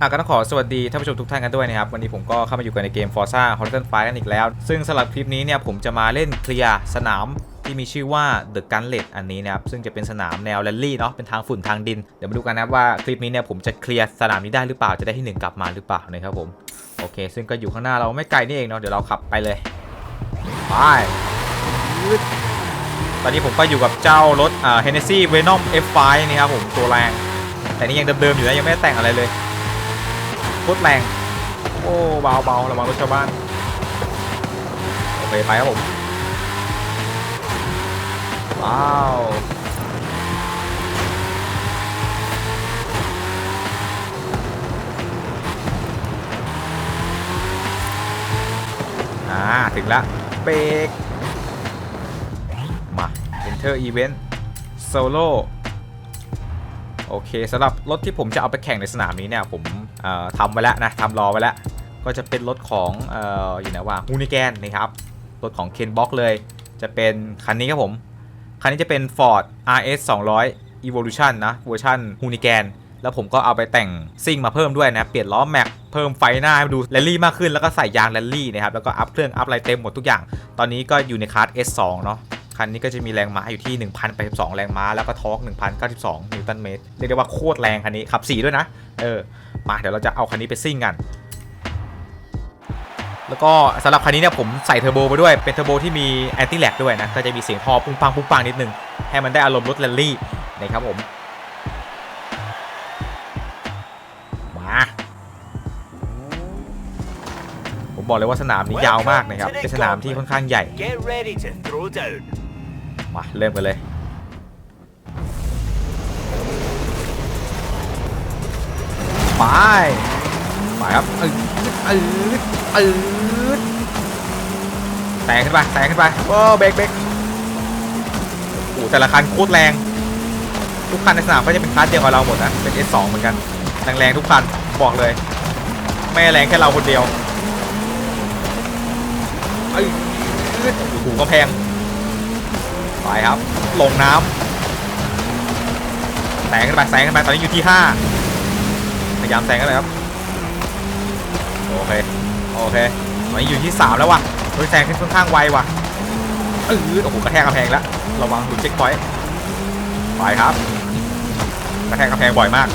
อะก็ต้องขอสวัสดีท่านผู้ชมทุกท่านกันด้วยนะครับ วันนี้ผมก็เข้ามาอยู่กันในเกม Forza Horizon 5 กันอีกแล้ว ซึ่งสำหรับคลิปนี้เนี่ยผมจะมาเล่นเคลียร์สนามที่มีชื่อว่า The Gunlet อันนี้นะครับ ซึ่งจะเป็นสนามแนวแรลลี่เนาะเป็นทางฝุ่นทางดิน เดี๋ยวมาดูกันนะว่าคลิปนี้เนี่ยผมจะเคลียร์สนามนี้ได้หรือเปล่าจะได้ที่หนึ่งกลับมาหรือเปล่านะครับผมโอเค ซึ่งก็อยู่ข้างหน้าเราไม่ไกลนี่เองเนาะเดี๋ยวเราขับไปเลยไปตอนนี้ผมก็อยู่กับเจ้ารถอ่า Hennessy Venom F5 นี่ครับผมตัวแรง แต่นี่ยังเดิมๆอยู่นะยังไม่ได้แต่งอะไรเลย โคตรแรง โอ้เบาเบาระวังรถชาวบ้าน โอเค ไปครับผม ว้าวอ่า ถึงล้วเบรกมา Enter Event Solo โอเคสำหรับรถที่ผมจะเอาไปแข่งในสนามนี้เนี่ยผมทำไว้แล้วนะทำรอไว้แล้ว ก็จะเป็นรถของอ่ออยู่ไหนว่าฮูนิแกนนะครับรถของเคนบ็อกเลยจะเป็นคันนี้ครับผม คันนี้จะเป็น Ford RS 200 Evolution นะเวอร์ชันฮูนิแกนแล้วผมก็เอาไปแต่งซิ่งมาเพิ่มด้วยนะ เปลี่ยนล้อแม็กเพิ่มไฟหน้าให้ดูแรลลี่มากขึ้นแล้วก็ใส่ยางแรลลี่นะครับ แล้วก็อัพเครื่องอัพอะไรเต็มหมดทุกอย่าง ตอนนี้ก็อยู่ในคลาส S2 เนาะ คันนี้ก็จะมีแรงม้าอยู่ที่ 1,082 แรงม้า แล้วก็ทอร์ก1,092 นิวตันเมตร เรียกได้ว่าโคตรแรงคันนี้ ขับ 4 ด้วยนะ เออ มาเดี๋ยวเราจะเอาคันนี้ไปซิ่งกัน แล้วก็สำหรับคันนี้เนี่ยผมใส่เทอร์โบไปด้วย เป็นเทอร์โบที่มีแอนตี้แลกด้วยนะ ก็จะมีเสียงทอปุ้งปังปุ้งปังนิดนึง ให้มันได้อารมณ์รถแรลลี่นะครับผม มาผมบอกเลยว่าสนามนี้ยาวมากนะครับ เป็นสนามที่ค่อนข้างใหญ่ มาเริ่มกันเลย ไป ไปครับเอืดอืดอืดแซงขึ้นไปแซงขึ้นไปโอ้เบรกเบรกโอ้แต่ละคันโคตรแรง ทุกคันในสนามก็จะเป็นคลาสเดียวกับเราหมดนะ เป็น S2 เหมือนกัน แรงๆทุกคัน บอกเลย ไม่แรงแค่เราคนเดียวอืดโอ้โหก็แพง ไปครับลงน้ำแซงขึ้นไปแซงขึ้นไปตอนนี้อยู่ที่5พยายามแซงกันเลยครับโอเคโอเคตอนนี้อยู่ที่3แล้วว่ะเฮ้ยแซงขึ้นค่อนข้างไวว่ะเออโอ้โหกระแทกกระแพงแล้วระวังหลุดเช็คพอยต์ไปครับกระแทกกระแพงบ่อยมาก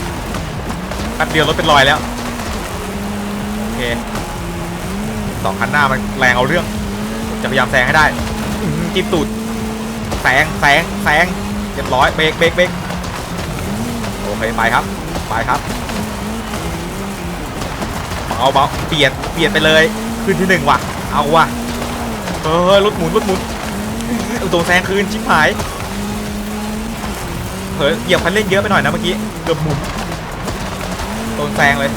แป๊บเดียวรถเป็นรอยแล้วโอเคสองคันหน้ามันแรงเอาเรื่องจะพยายามแซงให้ได้จิ้มตูด แซงแซงแซงเรียบร้อยเบรกเบรกเบรกโอเคไปครับไปครับเอาเบาเบียดเบียดไปเลยขึ้นที่หนึ่งว่ะ เอาว่ะเออรถหมุนรถหมุนเอาตัวแซงคืนชิบหายเผลอเหยียบคันเร่งเยอะไปหน่อยนะเมื่อกี้เกือบหมุนโดนแซงเลย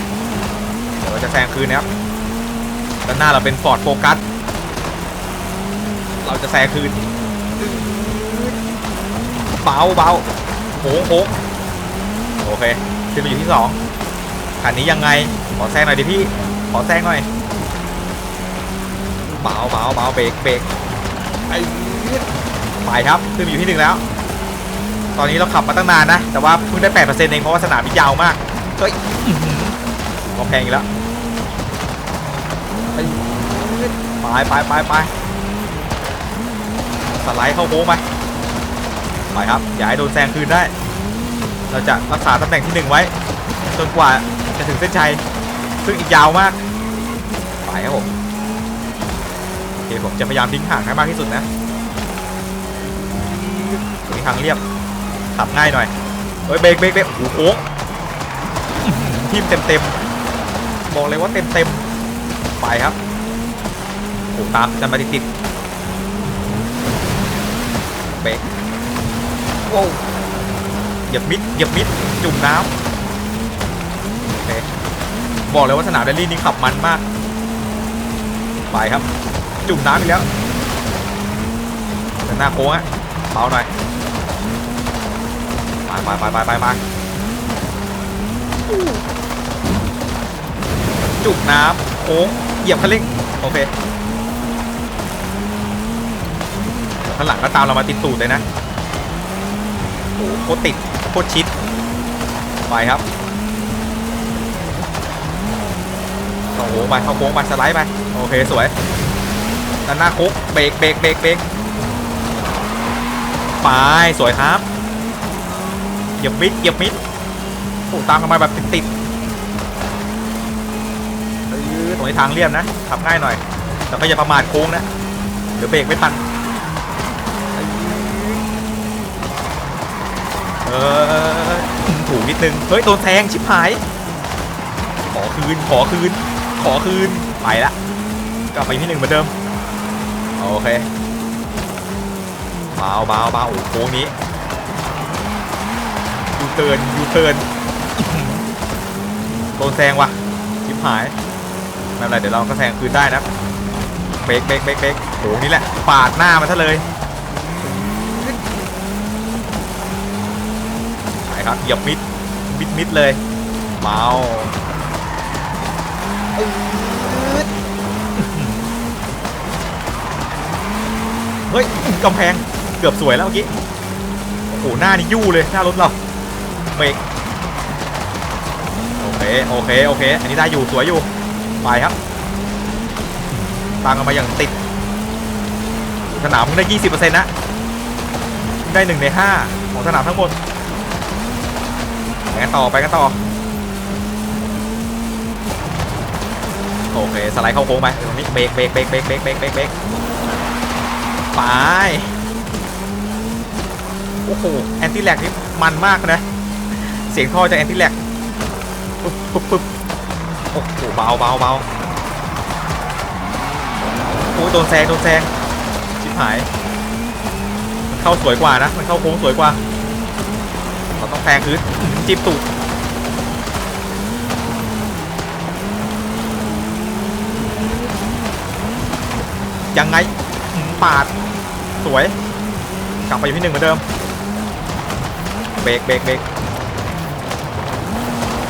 เดี๋ยวเราจะแซงคืนนะครับด้านหน้าเราเป็นฟอร์ดโฟกัสเราจะแซงคืน เบาเบาโค้งโค้งโอเคขึ้นมาอยู่ที่สองคันนี้ยังไงขอแซงหน่อยดิพี่ขอแซงหน่อยเบาเบาเบาเบรกเบรกไอ้ไปครับขึ้นมาอยู่ที่หนึ่งแล้ว ตอนนี้เราขับมาตั้งนานนะ แต่ว่าเพิ่งได้แปดเปอร์เซ็นต์เองเพราะว่าสนามมันยาวมากเฮ้ยออก็แพงอีกแล้วไปไปไปไปสไลด์เข้าโค้งไป ไปครับ อย่าให้โดนแซงคืนได้ เราจะรักษาตำแหน่งที่หนึ่งไว้ จนกว่าจะถึงเส้นชัย ซึ่งอีกยาวมาก ไปครับผมโอเคผมจะพยายามทิ้งห่างให้มากที่สุดนะตรงนี้ทางเรียบ ขับง่ายหน่อย เฮ้ยเบรกเบรกเบรกโอ้โหโค้งอื้อหือทิมเต็มเต็มๆบอกเลยว่าเต็มเต็มๆไปครับโอ้โหตามกันมาติดๆเบรก โว้เหยียบมิดเหยียบมิดจุ่มน้ำโอเคบอกเลยว่าสนามแรลลี่นี่ขับมันมาก ไปครับ จุ่มน้ำอีกแล้วด้านหน้าโค้งอะเบาหน่อยไปไปไปไปไปไปจุ่มน้ำโค้งเหยียบคันเร่งโอเคข้างหลังก็ตามเรามาติดตูดเลยนะ โอ้โคตรติดโคตรชิด ไปครับงไปเข้าโค้งไปสไลด์ไปโอเคสวยด้านหน้าคุกเบรกเบรกเบรกเบรกไปสวยครับเหยียบมิดเหยียบมิดโอ้ตามกันมาแบบติดๆตรงนี้ทางเรียบนะขับง่ายหน่อยแต่ก็อย่าประมาทโค้งนะเดี๋ยวเบรกไม่ทัน ออถูกนิดนึง เฮ้ย โดนแทงชิบหาย ขอคืน ขอคืน ขอคืน ไปละ กลับไปที่หนึ่งเหมือนเดิม โอเคเบาเบาเบาโอ้โหโค้งนี้ยูเทิร์นยูเทิร์นโดนแซงว่ะชิบหายไม่เป็นไรเดี๋ยวเราก็แซงคืนได้นะเบรกเบรกเบรกเบรกโอ้โหนี่แหละปาดหน้ามันซะเลย ไปครับเหยียบมิดมิดมิดเลยเบาเฮ้ยกำแพงเกือบสวยแล้วเมื่อกี้โอ้โหหน้านี่ยู่เลยหน้ารถเราเบรกโอเคโอเคโอเคอันนี้ได้อยู่สวยอยู่ไปครับตามกันมาอย่างติดสนามมึงได้ 20%นะมึงได้1ใน5ของสนามทั้งหมด ไปกันต่อไปกันต่อ โอเค สไลด์เข้าโค้งไปตรงนี้เบรกเบรกเบรกเบรกเบรกเบรกเบรกเบรกไปโอ้โหแอนตี้แลกนี่มันมากนะ เสียงท่อจากแอนตี้แลกปุ๊บปุ๊บปุ๊บโอ้โหเบาเบาเบาโอ้ยโดนแซงโดนแซงชิบหาย มันเข้าสวยกว่านะ มันเข้าโค้งสวยกว่า ต้องแซงคือจิ้มตูดยังไงอืมปาด สวย กลับไปอยู่ที่หนึ่งเหมือนเดิม เบรกเบรกเบรก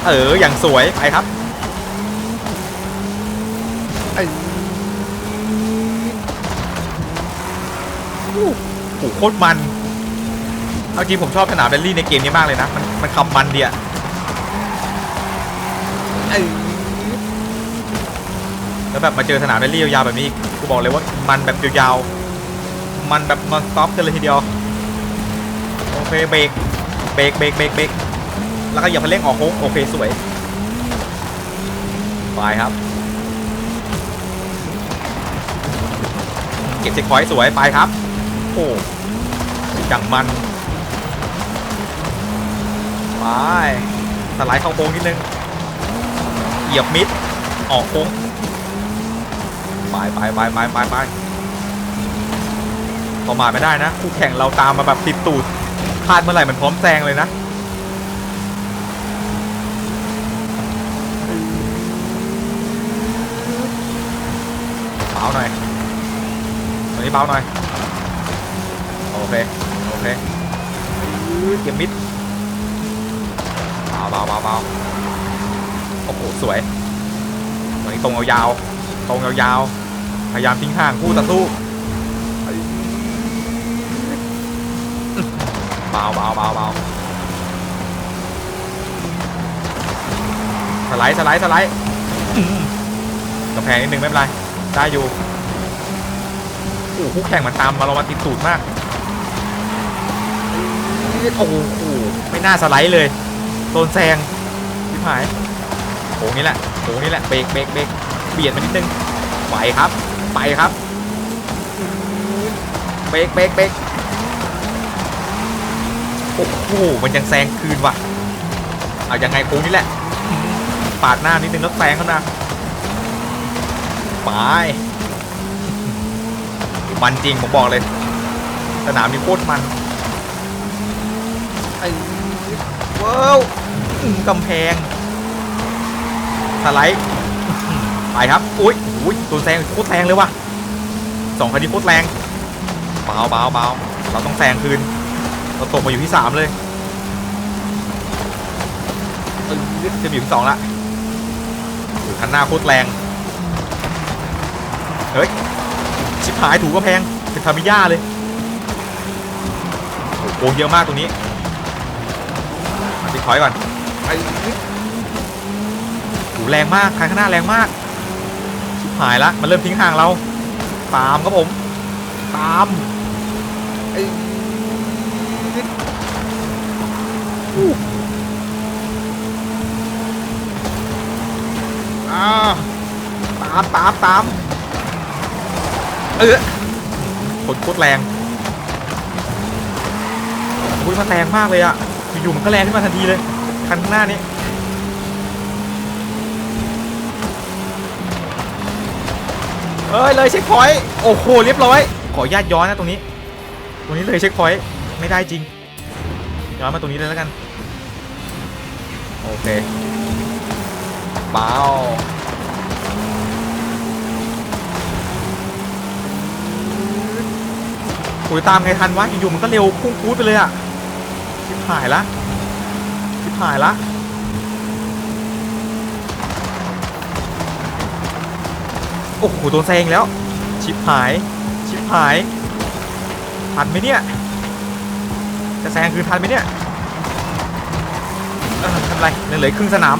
เออ อย่างสวย ไปครับไอ้โอ้โหโคตรมัน เอาจริงผมชอบสนามแรลลี่ในเกมนี้มากเลยนะ มันมันขับมันดีอะเออแล้วแบบมาเจอสนามแรลลี่ยาวๆแบบนี้อีกกูบอกเลยว่ามันแบบยาวๆ มันแบบนอนสต็อปกันเลยทีเดียว โอเคเบรก เบรกเบรกเบรกเบรกแล้วก็อย่าไปเร่งออกโค้งโอเคสวย ไปครับ เก็บเช็คพอยต์สวยไปครับ โอ้จังมัน ไปสไลด์เข้าโค้งนิดนึง เหยียบมิด ออกโค้ง ไปไปไปไปไปไปประมาทไม่ได้นะ คู่แข่งเราตามมาแบบติดตูดพลาดเมื่อไหร่มันพร้อมแซงเลยนะ เบาหน่อยตรงนี้เบาหน่อย โอเค โอเคเก็บมิดาเบาเบาเบาโอ้โหสวยตรงนี้ตรงยาวๆตรงยาวๆพยายามทิ้งห่างคู่ต่อสู้เบาเบาเบาเบาสไลด์สไลด์สไลด์อื้อกำแพงนิดนึงไม่เป็นไรได้อยู่โอ้คู่แข่งมันตามมาเรามาติดตูดมากโอ้โหไม่น่าสไลด์เลย โดนแซงชิบหายโค้งนี้แหละโค้งนี้แหละเบรกเบรกเบรกเบียดมานิดนึงไปครับ ไปครับเบรกเบรกเบรกโอ้โหมันยังแซงคืนว่ะเอายังไงโค้งนี้แหละปาดหน้านิดนึงแล้วแซงเขานะไปมันจริงผมบอกเลย สนามนี้โคตรมันไอ้ว้าว กำแพงสไลด์ไปครับ อุ้ยอุ้ยตัวแซงโคตรแรงเลยว่ะสองคันนี้โคตรแรงเบาเบาเบาเราต้องแซงคืน เราตกมาอยู่ที่สามเลยเอ้ยจะมีอยู่ที่สองละคันหน้าโคตรแรง เฮ้ย ชิบหายถูกกระแพงเป็นทามิย่าเลยโอ้โหเยอะมากตรงนี้ติดถอยก่อน ไอ้ถูแรงมากคันข้างหน้าแรงมากหายละมันเริ่มทิ้งห่างเราตามครับผมตามเอ้ยอู้อ่าตามตามตามเออผลโคตรแรงอุ้ยมันแรงมากเลยอะอยู่ๆมันก็แรงขึ้นมาทันทีเลย คันข้างหน้านี้เอ้ยเลยเช็คพอยต์โอ้โหเรียบร้อย ขอญาตย้อนนะตรงนี้ ตรงนี้เลยเช็คพอยต์ไม่ได้จริง ย้อนมาตรงนี้เลยแล้วกัน โอเคเบาโอ้ยตามไงทันวะอยู่ๆมันก็เร็วพุ่งพูดไปเลยอะชิบหายละ หายละโอ้โหโดนแซงแล้ว ชิบหาย ชิบหาย ทันไหมเนี่ย จะแซงคือทันไหมเนี่ยเออไม่เป็นไรเหลือครึ่งสนาม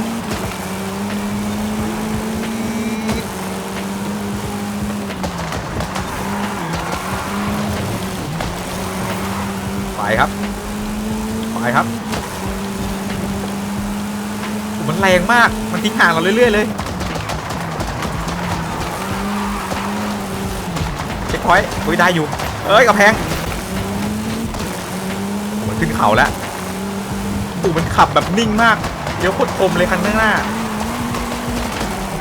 ไปครับไปครับ มันแรงมาก มันทิ้งห่างเราเรื่อย ๆ เลยเช็คพอยต์อุ้ยได้อยู่ เอ้ยกับแพงมันขึ้นเขาแล้วอูมันขับแบบนิ่งมากเดี๋ยวโคตรคมเลยคันข้างหน้า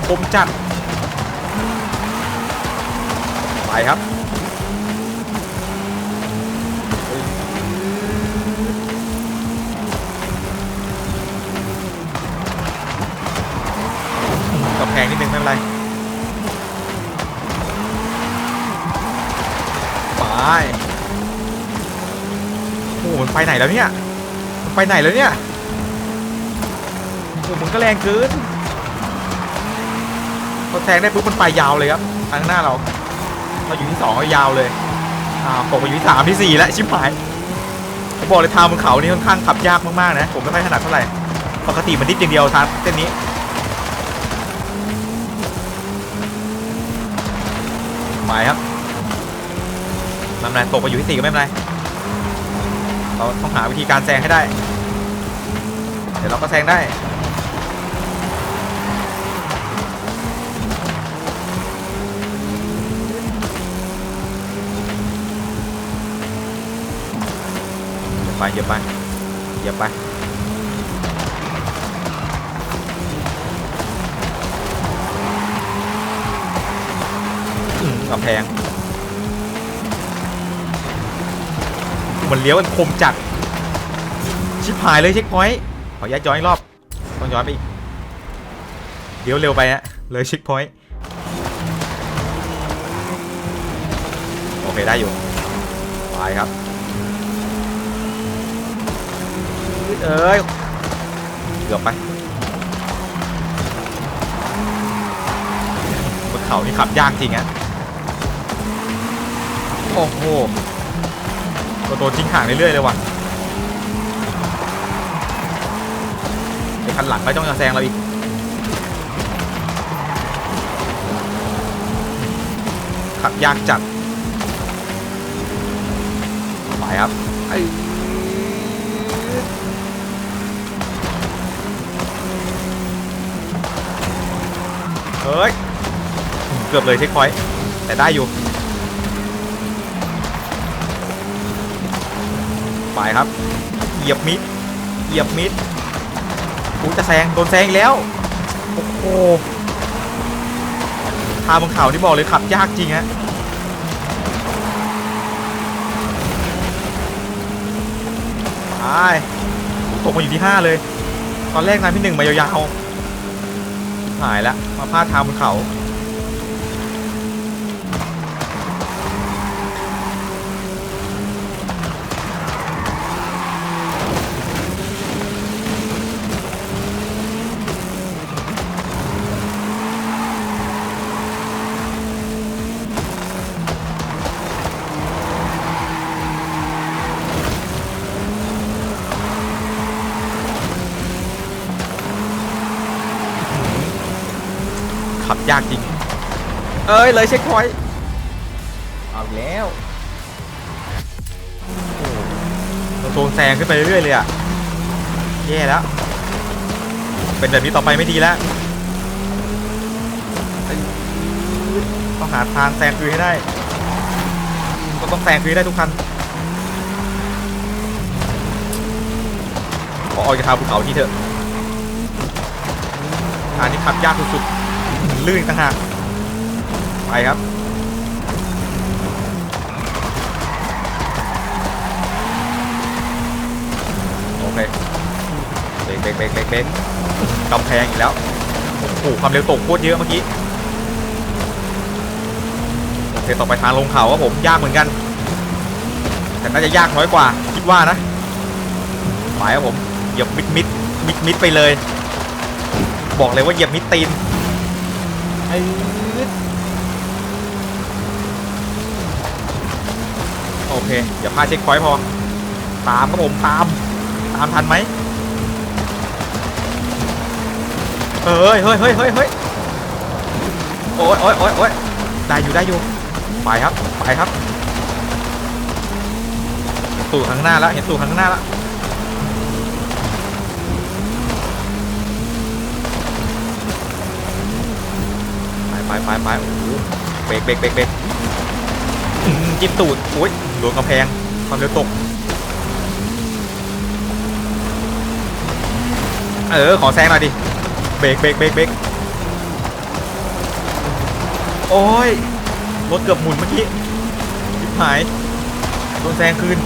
คมจัดไปครับ มันไปไหนแล้วเนี่ยมันไปไหนแล้วเนี่ยโอ้มันก็แรงเกินพอแซงได้ปุ๊บมันไปยาวเลยครับทางหน้าเราเราอยู่ที่สองก็ยาวเลยอ่าผมมาอยู่ที่สามที่สี่แล้วชิบหายผมบอกเลยทางบนเขานี่ค่อนข้างขับยากมากๆนะผมไม่ค่อยถนัดเท่าไหร่ปกติมันนิดอย่างเดียวทางเส้นนี้ไปครับไม่เป็นไรตกไปอยู่ที่สี่ก็ไม่เป็นไร เราต้องหาวิธีการแซงให้ได้ เดี๋ยวเราก็แซงได้เหยียบไปเหยียบไปเหยียบไปอืมกำแพง มันเลี้ยวมันคมจัดชิบหายเลยเช็คพอยต์ขอย้ายย้อนอีกรอบต้องย้อนไปอีกเลี้ยวเร็วไปฮะเลยเช็คพอยต์โอเคได้อยู่ไปครับเอ้ยเกือบไปบนเขานี่ขับยากจริงอะโอ้โห ตัวโดนทิ้งห่างเรื่อยๆเลยว่ะไอ้คันหลังก็ต้องจะแซงเราอีกขับยากจัดไปครับไอ้เฮ้ย เกือบเลยเช็คพอยต์แต่ได้อยู่ ไปครับ เหยียบมิด เหยียบมิดกูจะแซง โดนแซงแล้ว โอ้โห ทางบนเขาที่บอกเลยขับยากจริงฮะไปตกมาอยู่ที่ 5 เลย ตอนแรกนายพี่หนึ่งมายาวๆหายแล้ว มาพลาดทางบนเขา ขับยากจริง เอ้ยเลยเช็คพอยต์เอาอีกแล้วโอ้โหเราโซนแซงขึ้นไปเรื่อยๆเลยอะแย่แล้ว เป็นแบบนี้ต่อไปไม่ดีแล้วเอ้ยต้องหาทางแซงคืนให้ได้ก็ต้องแซงคืนให้ได้ทุกคันขอออกจากทางภูเขาที่เถอะทางนี้ขับยากสุดๆ ลื่นต่างหากไปครับโอเคเบรกเบรกเบรกเบรกเบรกกำแพงอีกแล้วโอ้โหความเร็วตกโคตรเยอะเมื่อกี้โอเคต่อไปทางลงเขาครับผมยากเหมือนกัน แต่น่าจะยากน้อยกว่าคิดว่านะไปครับผมเหยียบมิดมิดมิดมิดไปเลย บอกเลยว่าเหยียบมิดตีน ไอโอเคอย่าพลาดเช็คพอยต์พอ ตามครับผมตาม ตามทันไหมเฮ้ยเฮ้ยเฮ้ยเฮ้ยเฮ้ยโอ้ยโอ้ยโอ้ยโอ้ยได้อยู่ได้อยู่ ไปครับ ไปครับเห็นตูดข้างหน้าแล้ว เห็นตูดข้างหน้าแล้ว ไปไปไปไปโอ้โหเบรกเบรกเบรกเบรกจิ้มตูดโอ้ยโดนกระแพงความเร็วตก เออ ขอแซงหน่อยดิ เบรกเบรกเบรกเบรกโอ้ย รถเกือบหมุนเมื่อกี้ชิบหายโดนแซงคืน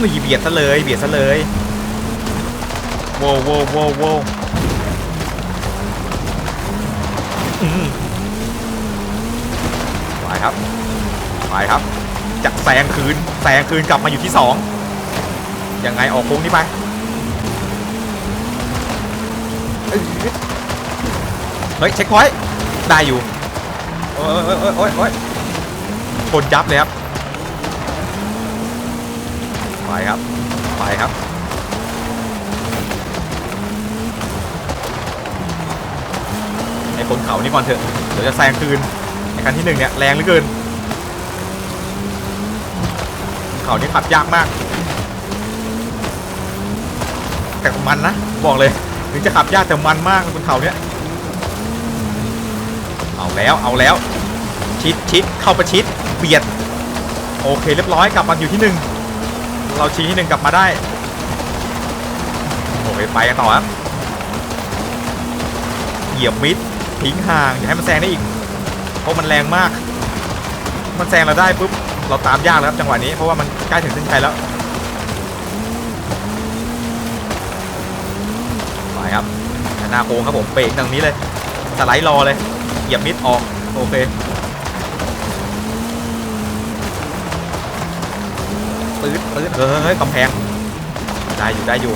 นี่เบียดซะเลย เบียดซะเลยโว้วโว้วโว้ว ไปครับ ไปครับจะแซงคืนแซงคืนกลับมาอยู่ที่สองยังไงออกโค้งนี้ไปเฮ้ยเช็คพอยต์ได้อยู่โอ้ยโอ้ยโอ้ยโอ้ยโอ้ยชนยับเลยครับไปครับไปครับ ไอ้คนเขานี่ก่อนเถอะ เดี๋ยวจะแซงคืนไอ้คันที่หนึ่งเนี่ยแรงเหลือเกิน เขานี่ขับยากมาก แต่มันนะ บอกเลย ถึงจะขับยากแต่มันมากบนเขาเนี้ยเอาแล้วเอาแล้ว ชิดชิดเข้าประชิดเบียด โอเคเรียบร้อยกลับมาอยู่ที่หนึ่งเราชี้ที่หนึ่งกลับมาได้โอเคไปกันต่อครับเหยียบมิด ทิ้งห่างอย่าให้มันแซงได้อีก เพราะมันแรงมาก มันแซงเราได้ปุ๊บเราตามยากแล้วครับจังหวะนี้เพราะว่ามันใกล้ถึงเส้นชัยแล้วไปครับหน้าโค้งครับผมเบรกตรงนี้เลยสไลด์รอเลยเหยียบมิดออกโอเคปื๊ดปื๊ดเฮ้ยเฮ้ยกำแพงได้อยู่ได้อยู่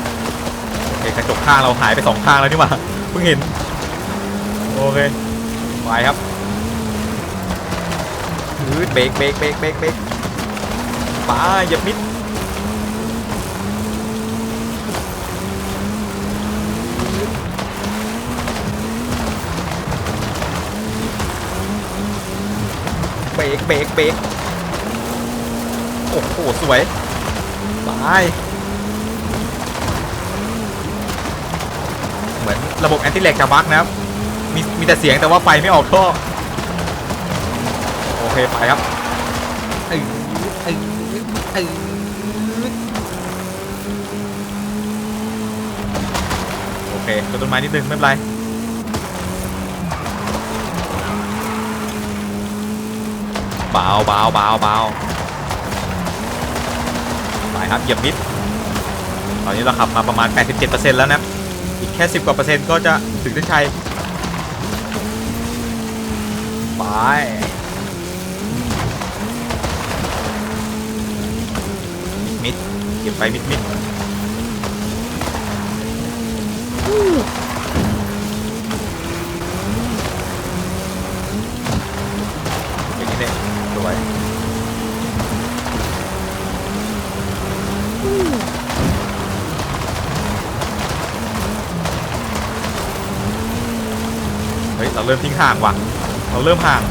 โอเคกระจกข้างเราหายไปสองข้างแล้วนี่หว่าเพิ่งเห็น โอเค ไปครับปื๊ดเบรกเบรกเบรกเบรกเบรกไปเหยียบมิดเบรกเบรกเบรกโอ้โห สวยตายเหมือนระบบแอนติแลกจะบั๊กนะครับ มีมีแต่เสียงแต่ว่าไฟไม่ออกท่อโอเคไปครับเอ้ยเอ้ยเอ้โอเคต้นไม้นิดนึงไม่เป็นไรเบาเบาเบาเบาไปครับเหยียบมิดตอนนี้เราขับมาประมาณ 87%แล้วนะ อีกแค่ 10 กว่าเปอร์เซ็นต์ก็จะถึงเส้นชัย ไปมิดเหยียบไปมิดมิดอย่างนี้เลยสวยเฮ้ย เราเริ่มทิ้งห่างว่ะ เราเริ่มห่าง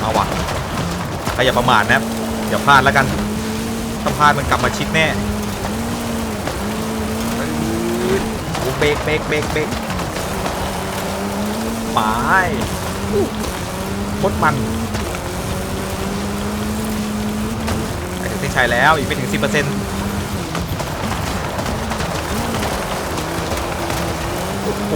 เอาวะใครอย่าประมาทนะอย่าพลาดแล้วกันถ้าพลาดมันกลับมาชิดแน่เบรกเบรกเบรกเบรกปอู้โคตรมันไปถึงเส้นชัยแล้วอีกไม่ถึง 10%โอ้โห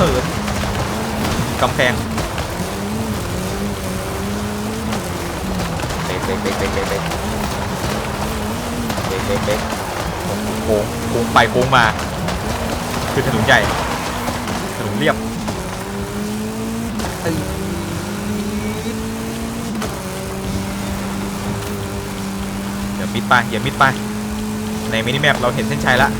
เหินกำแพงเบรกเบรกเบรกเบรกเบรกเบรกเบรกเบรกเบรกโค้งโค้งไปโค้งมา คือถนนใหญ่ถนนเรียบอย่ามิดไปอย่ามิดไปในมินิแมปเราเห็นเส้นชัยแล้ว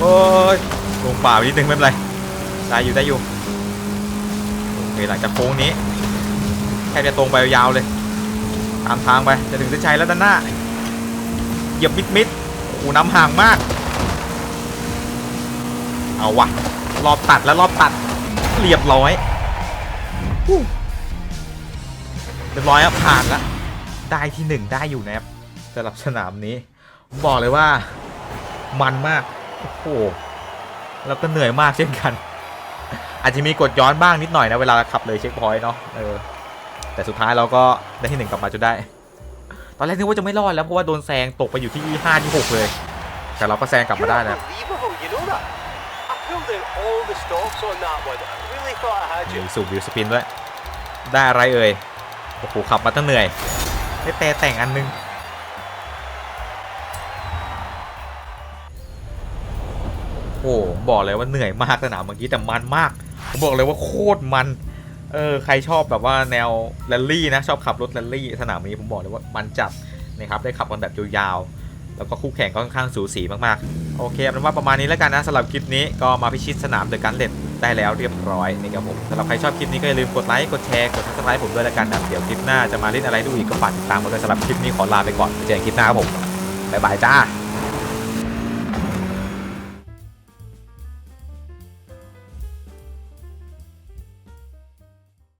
โอ้ยลงป่าไปนิดนึงไม่เป็นไรได้อยู่ได้อยู่โอเคหลังจากโค้งนี้แค่จะตรงไปยาวเลยตามทางไปจะถึงเส้นชัยแล้วด้านหน้าเหยียบมิดมิดโอ้น้ำห่างมาก เอาวะรอบตัดแล้วรอบตัดเรียบร้อยเรียบร้อยครับผ่านแล้วได้ที่หนึ่งได้อยู่นะครับสำหรับสนามนี้ บอกเลยว่ามันมาก โอ้โหแล้วก็เหนื่อยมากเช่นกัน อาจจะมีกดย้อนบ้างนิดหน่อยนะเวลาขับเลยเช็คพอยต์เนาะเออแต่สุดท้ายเราก็ได้ที่หนึ่งกลับมาจนได้ ตอนแรกนึกว่าจะไม่รอดแล้วเพราะว่าโดนแซงตกไปอยู่ที่ห้าที่หกเลย แต่เราก็แซงกลับมาได้นะ Unbelievable, you know that? I pulled in all the stops on that one. I really thought I had มี you. สูบวิวสปินด้วย ได้อะไรเอ่ยโอ้โหขับมาตั้งเหนื่อยได้แต่แต่งอันนึง โอ้โหบอกเลยว่าเหนื่อยมากสนามเมื่อกี้แต่มันมากผมบอกเลยว่าโคตรมันเออใครชอบแบบว่าแนวแรลลี่นะชอบขับรถแรลลี่สนามนี้ผมบอกเลยว่ามันจัดนะครับได้ขับกันแบบยาวๆแล้วก็คู่แข่งก็ค่อนข้างสูสีมากๆ โอเคเป็นว่าประมาณนี้แล้วกันนะสำหรับคลิปนี้ก็มาพิชิตสนามเดอะกันเล็ดได้แล้วเรียบร้อยนะครับผมสำหรับใครชอบคลิปนี้ก็อย่าลืมกดไลค์กดแชร์กดซับสไครต์ผมด้วยแล้วกันนะเดี๋ยวคลิปหน้าจะมาเล่นอะไรดูอีกก็ฝากติดตามกันด้วยสำหรับคลิปนี้ขอลาไปก่อนเจอกันคลิปหน้าครับผมบ๊ายบายจ้า